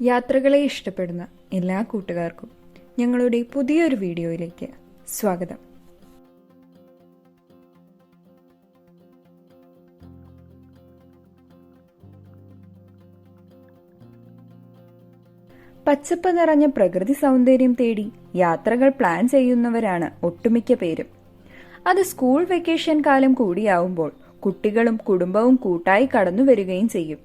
യാത്രകളെ ഇഷ്ടപ്പെടുന്ന എല്ലാ കൂട്ടുകാർക്കും ഞങ്ങളുടെ പുതിയൊരു വീഡിയോയിലേക്ക് സ്വാഗതം. പച്ചപ്പ് നിറഞ്ഞ പ്രകൃതി സൗന്ദര്യം തേടി യാത്രകൾ പ്ലാൻ ചെയ്യുന്നവരാണ് ഒട്ടുമിക്ക പേരും. അത് സ്കൂൾ വെക്കേഷൻ കാലം കൂടിയാവുമ്പോൾ കുട്ടികളും കുടുംബവും കൂട്ടായി കടന്നു വരികയും ചെയ്യും.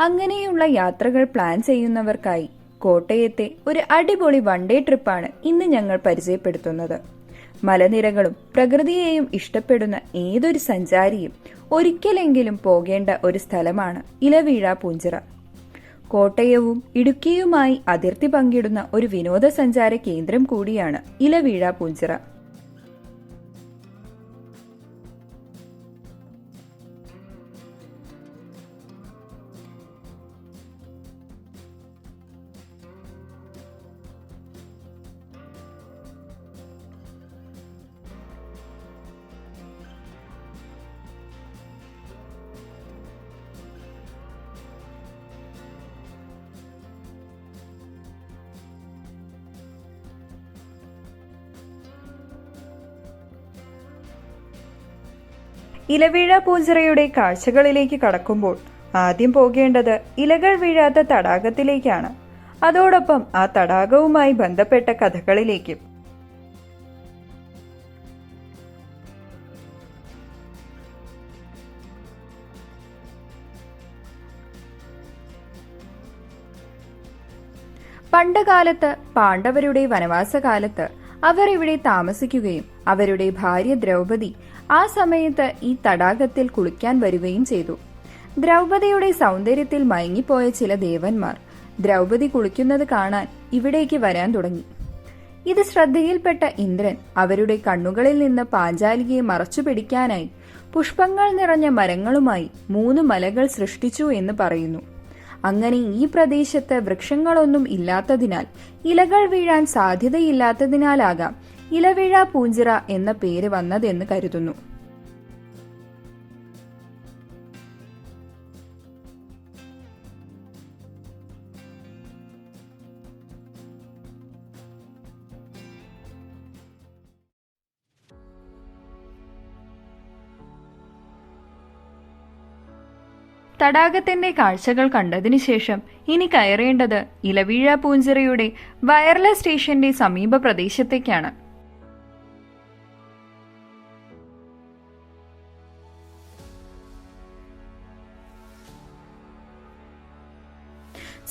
അങ്ങനെയുള്ള യാത്രകൾ പ്ലാൻ ചെയ്യുന്നവർക്കായി കോട്ടയത്തെ ഒരു അടിപൊളി വൺ ഡേ ട്രിപ്പാണ് ഇന്ന് ഞങ്ങൾ പരിചയപ്പെടുത്തുന്നത്. മലനിരകളും പ്രകൃതിയെയും ഇഷ്ടപ്പെടുന്ന ഏതൊരു സഞ്ചാരിയും ഒരിക്കലെങ്കിലും പോകേണ്ട ഒരു സ്ഥലമാണ് ഇലവീഴ പൂഞ്ചിറ. കോട്ടയവും ഇടുക്കിയുമായി അതിർത്തി പങ്കിടുന്ന ഒരു വിനോദസഞ്ചാര കേന്ദ്രം കൂടിയാണ് ഇലവീഴ പൂഞ്ചിറ. ഇലവീഴ പൂഞ്ചിറയുടെ കാഴ്ചകളിലേക്ക് കടക്കുമ്പോൾ ആദ്യം പോകേണ്ടത് ഇലകൾ വീഴാത്ത തടാകത്തിലേക്കാണ്. അതോടൊപ്പം ആ തടാകവുമായി ബന്ധപ്പെട്ട കഥകളിലേക്കും. പണ്ടുകാലത്ത് പാണ്ഡവരുടെ വനവാസകാലത്ത് അവർ ഇവിടെ താമസിക്കുകയും അവരുടെ ഭാര്യ ദ്രൗപദി ആ സമയത്ത് ഈ തടാകത്തിൽ കുളിക്കാൻ വരികയും ചെയ്തു. ദ്രൗപദിയുടെ സൗന്ദര്യത്തിൽ മയങ്ങിപ്പോയ ചില ദേവന്മാർ ദ്രൗപദി കുളിക്കുന്നത് കാണാൻ ഇവിടേക്ക് വരാൻ തുടങ്ങി. ഇത് ശ്രദ്ധയിൽപ്പെട്ട ഇന്ദ്രൻ അവരുടെ കണ്ണുകളിൽ നിന്ന് പാഞ്ചാലികയെ മറച്ചു പിടിക്കാനായി പുഷ്പങ്ങൾ നിറഞ്ഞ മരങ്ങളുമായി മൂന്ന് മലകൾ സൃഷ്ടിച്ചു എന്ന് പറയുന്നു. അങ്ങനെ ഈ പ്രദേശത്ത് വൃക്ഷങ്ങളൊന്നും ഇല്ലാത്തതിനാൽ ഇലകൾ വീഴാൻ സാധ്യതയില്ലാത്തതിനാലാകാം ഇലവീഴ പൂഞ്ചിറ എന്ന പേര് വന്നതെന്ന് കരുതുന്നു. തടാകത്തിന്റെ കാഴ്ചകൾ കണ്ടതിനു ശേഷം ഇനി കയറേണ്ടത് ഇലവീഴ പൂഞ്ചിറയുടെ വയർലെസ് സ്റ്റേഷന്റെ സമീപ പ്രദേശത്തേക്കാണ്.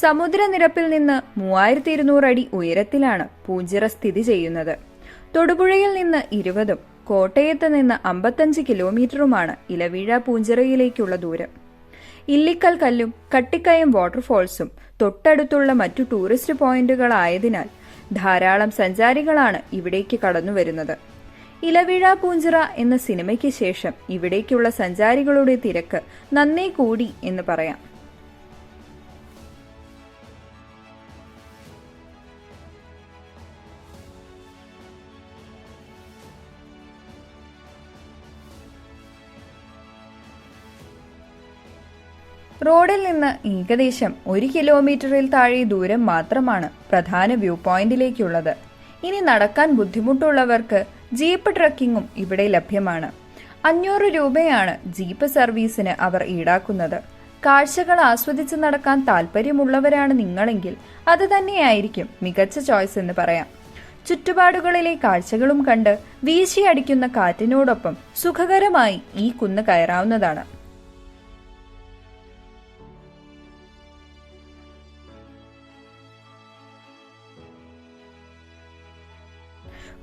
സമുദ്രനിരപ്പിൽ നിന്ന് മൂവായിരത്തി ഇരുന്നൂറ് അടി ഉയരത്തിലാണ് പൂഞ്ചിറ സ്ഥിതി ചെയ്യുന്നത്. തൊടുപുഴയിൽ നിന്ന് ഇരുപതും കോട്ടയത്ത് നിന്ന് അമ്പത്തഞ്ച് കിലോമീറ്ററുമാണ് ഇലവീഴ പൂഞ്ചിറയിലേക്കുള്ള ദൂരം. ഇല്ലിക്കൽ കല്ലും കട്ടിക്കയം വാട്ടർഫോൾസും തൊട്ടടുത്തുള്ള മറ്റു ടൂറിസ്റ്റ് പോയിന്റുകളായതിനാൽ ധാരാളം സഞ്ചാരികളാണ് ഇവിടേക്ക് കടന്നു വരുന്നത് ഇലവിഴ പൂഞ്ചിറ എന്ന സിനിമയ്ക്ക് ശേഷം ഇവിടേക്കുള്ള സഞ്ചാരികളുടെ തിരക്ക് നന്നേ കൂടി എന്ന് പറയാം. റോഡിൽ നിന്ന് ഏകദേശം ഒരു കിലോമീറ്ററിൽ താഴെ ദൂരം മാത്രമാണ് പ്രധാന വ്യൂ പോയിന്റിലേക്കുള്ളത്. ഇനി നടക്കാൻ ബുദ്ധിമുട്ടുള്ളവർക്ക് ജീപ്പ് ട്രക്കിങ്ങും ഇവിടെ ലഭ്യമാണ്. അഞ്ഞൂറ് രൂപയാണ് ജീപ്പ് സർവീസിന് അവർ ഈടാക്കുന്നത്. കാഴ്ചകൾ ആസ്വദിച്ച് നടക്കാൻ താല്പര്യമുള്ളവരാണ് നിങ്ങളെങ്കിൽ അത് തന്നെയായിരിക്കും മികച്ച ചോയ്സ് എന്ന് പറയാം. ചുറ്റുപാടുകളിലെ കാഴ്ചകളും കണ്ട് വീശിയടിക്കുന്ന കാറ്റിനോടൊപ്പം സുഖകരമായി ഈ കുന്ന് കയറാവുന്നതാണ്.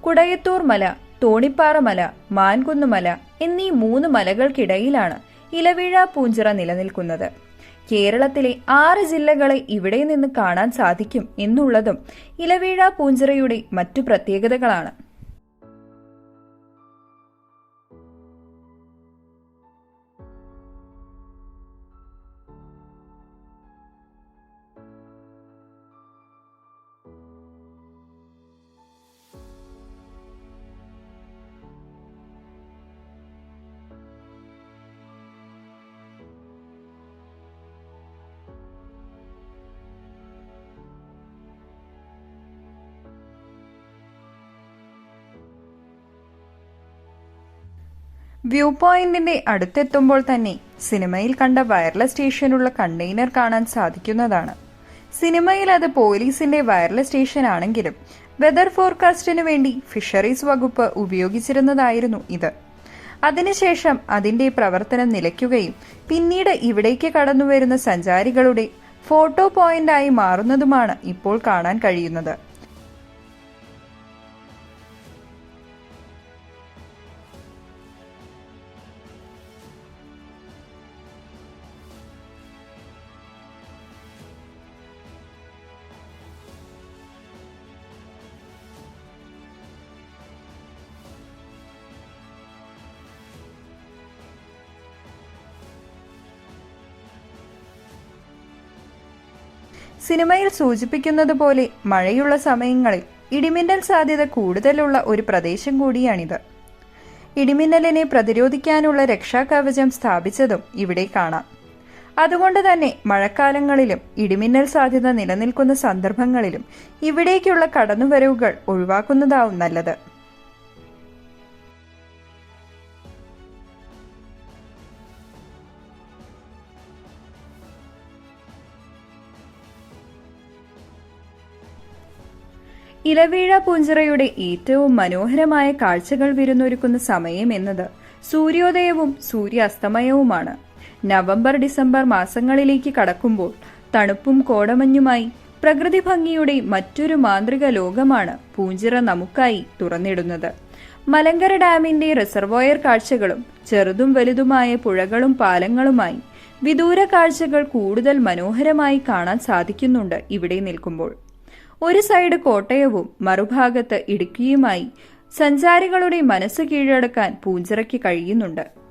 കുടയത്തൂർ മല തോണിപ്പാറ മല മാൻകുന്നുമല എന്നീ മൂന്ന് മലകൾക്കിടയിലാണ് ഇലവീഴ പൂഞ്ചിറ നിലനിൽക്കുന്നത്. കേരളത്തിലെ ആറ് ജില്ലകളെ ഇവിടെ നിന്ന് കാണാൻ സാധിക്കും എന്നുള്ളതും ഇലവീഴ പൂഞ്ചിറയുടെ മറ്റു പ്രത്യേകതകളാണ്. വ്യൂ പോയിന്റിന്റെ അടുത്തെത്തുമ്പോൾ തന്നെ സിനിമയിൽ കണ്ട വയർലെസ് സ്റ്റേഷനുള്ള കണ്ടെയ്നർ കാണാൻ സാധിക്കുന്നതാണ്. സിനിമയിൽ അത് പോലീസിന്റെ വയർലെസ് സ്റ്റേഷൻ ആണെങ്കിലും വെതർ ഫോർകാസ്റ്റിനു വേണ്ടി ഫിഷറീസ് വകുപ്പ് ഉപയോഗിച്ചിരുന്നതായിരുന്നു ഇത്. അതിനുശേഷം അതിന്റെ പ്രവർത്തനം നിലയ്ക്കുകയും പിന്നീട് ഇവിടേക്ക് കടന്നുവരുന്ന സഞ്ചാരികളുടെ ഫോട്ടോ പോയിന്റായി മാറുന്നതുമാണ് ഇപ്പോൾ കാണാൻ കഴിയുന്നത്. സിനിമയിൽ സൂചിപ്പിക്കുന്നത് പോലെ മഴയുള്ള സമയങ്ങളിൽ ഇടിമിന്നൽ സാധ്യത കൂടുതലുള്ള ഒരു പ്രദേശം കൂടിയാണിത്. ഇടിമിന്നലിനെ പ്രതിരോധിക്കാനുള്ള രക്ഷാകവചം സ്ഥാപിച്ചതും ഇവിടെ കാണാം. അതുകൊണ്ട് തന്നെ മഴക്കാലങ്ങളിലും ഇടിമിന്നൽ സാധ്യത നിലനിൽക്കുന്ന സന്ദർഭങ്ങളിലും ഇവിടേക്കുള്ള കടന്നുവരവുകൾ ഒഴിവാക്കുന്നതാവും നല്ലത്. ഇലവീഴ പൂഞ്ചിറയുടെ ഏറ്റവും മനോഹരമായ കാഴ്ചകൾ വിരുന്നൊരുക്കുന്ന സമയം എന്നത് സൂര്യോദയവും സൂര്യാസ്തമയവുമാണ്. നവംബർ ഡിസംബർ മാസങ്ങളിലേക്ക് കടക്കുമ്പോൾ തണുപ്പും കോടമഞ്ഞുമായി പ്രകൃതി ഭംഗിയുടെ മറ്റൊരു മാന്ത്രിക ലോകമാണ് പൂഞ്ചിറ നമുക്കായി തുറന്നിടുന്നത്. മലങ്കര ഡാമിന്റെ റിസർവോയർ കാഴ്ചകളും ചെറുതും വലുതുമായ പുഴകളും പാലങ്ങളുമായി വിദൂര കാഴ്ചകൾ കൂടുതൽ മനോഹരമായി കാണാൻ സാധിക്കുന്നുണ്ട് ഇവിടെ നിൽക്കുമ്പോൾ. ഒരു സൈഡ് കോട്ടയവും മറുഭാഗത്ത് ഇടുക്കിയുമായി സഞ്ചാരികളുടെ മനസ്സ് കീഴടക്കാൻ പൂഞ്ചിറയ്ക്ക് കഴിയുന്നുണ്ട്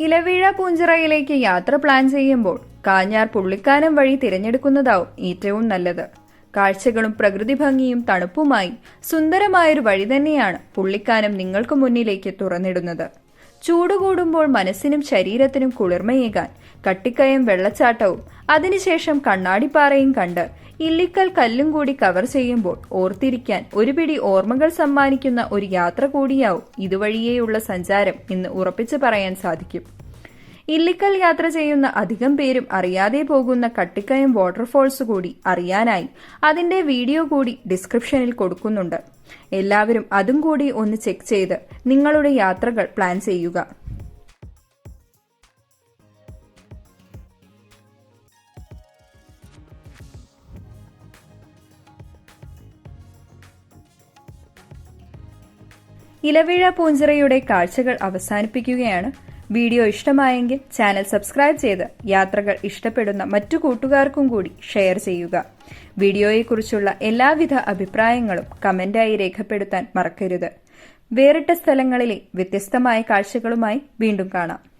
ഇലവീഴ പൂഞ്ചിറയിലേക്ക് യാത്ര പ്ലാൻ ചെയ്യുമ്പോൾ കാഞ്ഞാർ പുള്ളിക്കാനം വഴി തിരഞ്ഞെടുക്കുന്നതാവും ഏറ്റവും നല്ലത്. കാഴ്ചകളും പ്രകൃതി ഭംഗിയും തണുപ്പുമായി സുന്ദരമായൊരു വഴി തന്നെയാണ് പുള്ളിക്കാനം നിങ്ങൾക്ക് മുന്നിലേക്ക് തുറന്നിടുന്നത്. ചൂടുകൂടുമ്പോൾ മനസ്സിനും ശരീരത്തിനും കുളിർമയേകാൻ കട്ടിക്കയം വെള്ളച്ചാട്ടവും അതിനുശേഷം കണ്ണാടിപ്പാറയും കണ്ട് ഇല്ലിക്കൽ കല്ലും കൂടി കവർ ചെയ്യുമ്പോൾ ഓർത്തിരിക്കാൻ ഒരു പിടി ഓർമ്മകൾ സമ്മാനിക്കുന്ന ഒരു യാത്ര കൂടിയാവും ഇതുവഴിയേയുള്ള സഞ്ചാരം എന്ന് ഉറപ്പിച്ചു പറയാൻ സാധിക്കും ഇല്ലിക്കൽ യാത്ര ചെയ്യുന്ന അധികം പേരും അറിയാതെ പോകുന്ന കട്ടിക്കയം വാട്ടർഫോൾസ് കൂടി അറിയാനായി അതിന്റെ വീഡിയോ കൂടി ഡിസ്ക്രിപ്ഷനിൽ കൊടുക്കുന്നുണ്ട്. എല്ലാവരും അതും കൂടി ഒന്ന് ചെക്ക് ചെയ്ത് നിങ്ങളുടെ യാത്രകൾ പ്ലാൻ ചെയ്യുക. ഇലവിഴ പൂഞ്ചിറയുടെ കാഴ്ചകൾ അവസാനിപ്പിക്കുകയാണ്. വീഡിയോ ഇഷ്ടമായെങ്കിൽ ചാനൽ സബ്സ്ക്രൈബ് ചെയ്ത് യാത്രകൾ ഇഷ്ടപ്പെടുന്ന മറ്റു കൂട്ടുകാർക്കും കൂടി ഷെയർ ചെയ്യുക. വീഡിയോയെക്കുറിച്ചുള്ള എല്ലാവിധ അഭിപ്രായങ്ങളും കമന്റായി രേഖപ്പെടുത്താൻ മറക്കരുത്. വേറിട്ട സ്ഥലങ്ങളിലെ വ്യത്യസ്തമായ കാഴ്ചകളുമായി വീണ്ടും കാണാം.